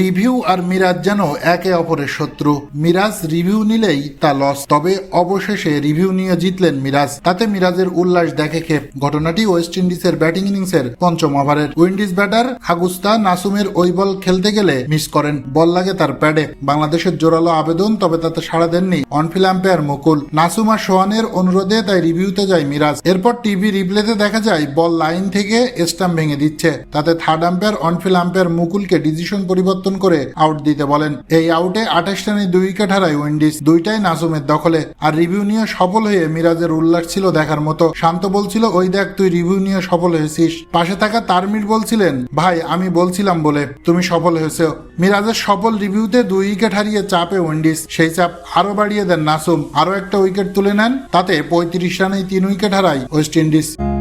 Review আর মিরাজ যেন একে অপরের শত্রু। মিরাজ রিভিউ নিলেই তা লস তবে অবশেষে রিভিউ নিয়ে জিতলেন মিরাজ। তাতে মিরাজের উল্লাস দেখে খেপ। ঘটনাটি ওয়েস্ট ইন্ডিজের ব্যাটিং ইনিংসের পঞ্চম ওভারের। উইন্ডিজ ব্যাটার আগুস্তা নাসুমের ওই বল খেলতে গেলে মিস করেন। বল লাগে তার প্যাডে। বাংলাদেশের জোরালো আবেদন, তবে তাতে সাড়া দেননি অনফিল আম্পায়ার মুকুল। নাসুম আর সোহানের অনুরোধে তাই রিভিউতে যায় মিরাজ। এরপর টিভি রিপ্লেতে দেখা যায়, বল লাইন থেকে স্টাম্প ভেঙে দিচ্ছে। তাতে third umpire on field umpire মুকুলকে decision পরিবর্তন করে আউট দিতে বলেন। এই আউটে আঠাশ রানে দুই উইকেট হারায় উইন্ডিজ, দুইটাই নাসুমের দখলে। আর রিভিউ নিয়ে সফল হয়ে মিরাজের উল্লাস ছিল দেখার মতো। শান্ত বলছিল, ওই দেখ, তুই রিভিউ নিয়ে সফল হয়েছিস। পাশে থাকা তারমির বলছিলেন, ভাই, আমি বলছিলাম বলে, তুমি সফল হয়েছো। মিরাজের সফল রিভিউতে দুই উইকেট হারিয়ে চাপে উইন্ডিজ। সেই চাপ আরও বাড়িয়ে দেন নাসুম। আরও একটা উইকেট তুলে নেন, তাতে পঁয়ত্রিশ রানেই তিন উইকেট হারায় ওয়েস্ট ইন্ডিজ।